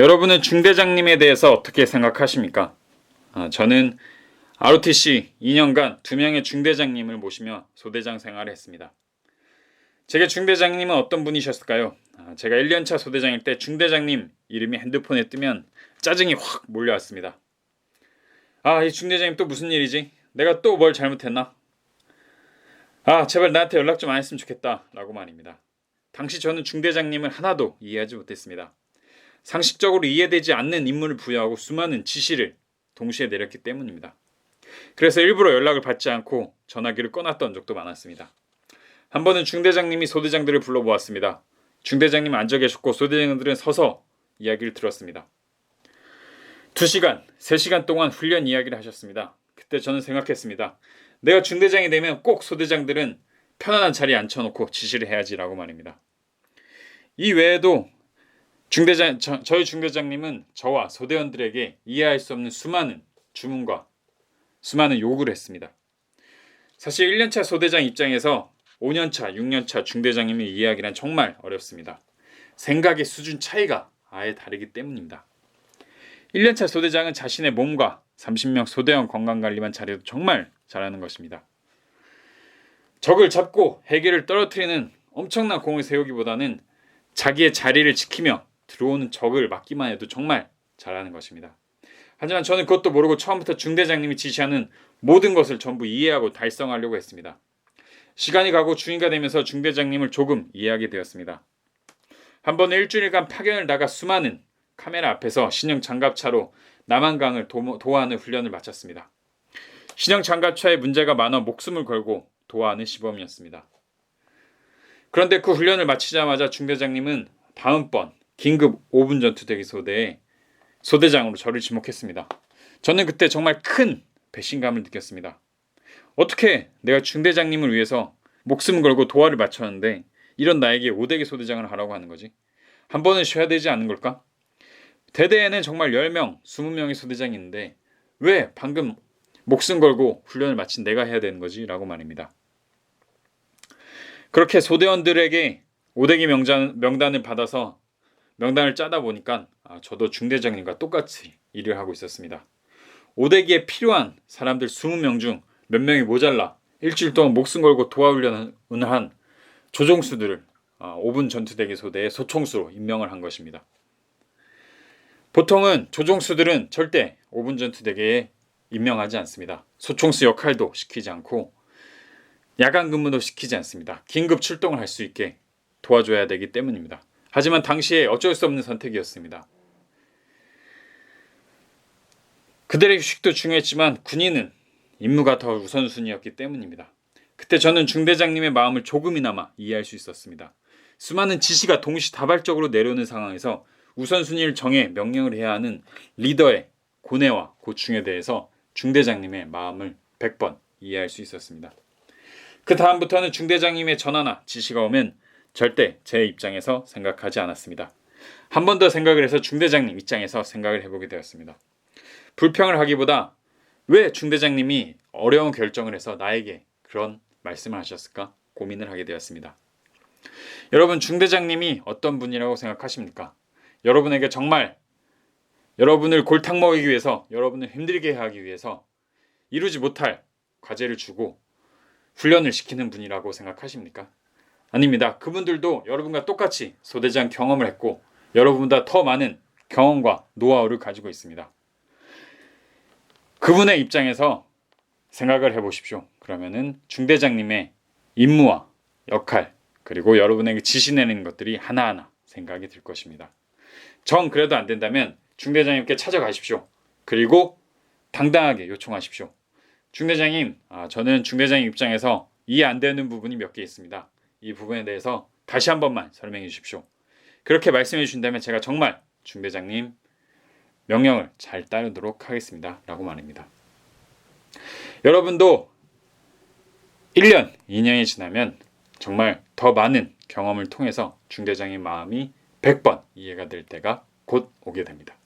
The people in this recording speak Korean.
여러분은 중대장님에 대해서 어떻게 생각하십니까? 아, 저는 ROTC 2년간 두 명의 중대장님을 모시며 소대장 생활을 했습니다. 제게 중대장님은 어떤 분이셨을까요? 아, 제가 1년차 소대장일 때 중대장님 이름이 핸드폰에 뜨면 짜증이 확 몰려왔습니다. 아, 이 중대장님 또 무슨 일이지? 내가 또 뭘 잘못했나? 아, 제발 나한테 연락 좀 안 했으면 좋겠다. 라고 말입니다. 당시 저는 중대장님을 하나도 이해하지 못했습니다. 상식적으로 이해되지 않는 임무를 부여하고 수많은 지시를 동시에 내렸기 때문입니다. 그래서 일부러 연락을 받지 않고 전화기를 꺼놨던 적도 많았습니다. 한 번은 중대장님이 소대장들을 불러 보았습니다. 중대장님 앉아 계셨고 소대장들은 서서 이야기를 들었습니다. 2시간, 3시간 동안 훈련 이야기를 하셨습니다. 그때 저는 생각했습니다. 내가 중대장이 되면 꼭 소대장들은 편안한 자리에 앉혀놓고 지시를 해야지라고 말입니다. 이 외에도 중대장 저, 저희 중대장님은 저와 소대원들에게 이해할 수 없는 수많은 주문과 수많은 요구를 했습니다. 사실 1년차 소대장 입장에서 5년차, 6년차 중대장님의 이해하기란 정말 어렵습니다. 생각의 수준 차이가 아예 다르기 때문입니다. 1년차 소대장은 자신의 몸과 30명 소대원 건강 관리만 잘해도 정말 잘하는 것입니다. 적을 잡고 해계를 떨어뜨리는 엄청난 공을 세우기보다는 자기의 자리를 지키며 들어오는 적을 막기만 해도 정말 잘하는 것입니다. 하지만 저는 그것도 모르고 처음부터 중대장님이 지시하는 모든 것을 전부 이해하고 달성하려고 했습니다. 시간이 가고 중위가 되면서 중대장님을 조금 이해하게 되었습니다. 한 번은 일주일간 파견을 나가 수많은 카메라 앞에서 신형 장갑차로 남한강을 도, 도하는 훈련을 마쳤습니다. 신형 장갑차에 문제가 많아 목숨을 걸고 도하는 시범이었습니다. 그런데 그 훈련을 마치자마자 중대장님은 다음번 긴급 5분 전투 대기 소대에 소대장으로 저를 지목했습니다. 저는 그때 정말 큰 배신감을 느꼈습니다. 어떻게 내가 중대장님을 위해서 목숨을 걸고 도화를 맞췄는데 이런 나에게 5대기 소대장을 하라고 하는 거지? 한 번은 쉬어야 되지 않은 걸까? 대대에는 정말 10명, 20명의 소대장이 있는데 왜 방금 목숨 걸고 훈련을 마친 내가 해야 되는 거지? 라고 말입니다. 그렇게 소대원들에게 5대기 명단, 명단을 받아서 명단을 짜다 보니까 아, 저도 중대장님과 똑같이 일을 하고 있었습니다. 5대기에 필요한 사람들 20명 중 몇 명이 모자라 일주일 동안 목숨 걸고 도와훈련을 한 조종수들을 5분 아, 전투대기 소대의 소총수로 임명을 한 것입니다. 보통은 조종수들은 절대 5분 전투대기에 임명하지 않습니다. 소총수 역할도 시키지 않고 야간 근무도 시키지 않습니다. 긴급 출동을 할 수 있게 도와줘야 되기 때문입니다. 하지만 당시에 어쩔 수 없는 선택이었습니다. 그들의 휴식도 중요했지만 군인은 임무가 더 우선순위였기 때문입니다. 그때 저는 중대장님의 마음을 조금이나마 이해할 수 있었습니다. 수많은 지시가 동시다발적으로 내려오는 상황에서 우선순위를 정해 명령을 해야 하는 리더의 고뇌와 고충에 대해서 중대장님의 마음을 100번 이해할 수 있었습니다. 그 다음부터는 중대장님의 전화나 지시가 오면 절대 제 입장에서 생각하지 않았습니다. 한 번 더 생각을 해서 중대장님 입장에서 생각을 해보게 되었습니다. 불평을 하기보다 왜 중대장님이 어려운 결정을 해서 나에게 그런 말씀을 하셨을까 고민을 하게 되었습니다. 여러분 중대장님이 어떤 분이라고 생각하십니까? 여러분에게 정말 여러분을 골탕 먹이기 위해서 여러분을 힘들게 하기 위해서 이루지 못할 과제를 주고 훈련을 시키는 분이라고 생각하십니까? 아닙니다. 그분들도 여러분과 똑같이 소대장 경험을 했고 여러분보다 더 많은 경험과 노하우를 가지고 있습니다. 그분의 입장에서 생각을 해보십시오. 그러면은 중대장님의 임무와 역할 그리고 여러분에게 지시 내는 것들이 하나하나 생각이 들 것입니다. 정 그래도 안 된다면 중대장님께 찾아가십시오. 그리고 당당하게 요청하십시오. 중대장님, 아, 저는 중대장님 입장에서 이해 안 되는 부분이 몇 개 있습니다. 이 부분에 대해서 다시 한 번만 설명해 주십시오. 그렇게 말씀해 주신다면 제가 정말 중대장님 명령을 잘 따르도록 하겠습니다. 라고 말입니다. 여러분도 1년, 2년이 지나면 정말 더 많은 경험을 통해서 중대장의 마음이 100번 이해가 될 때가 곧 오게 됩니다.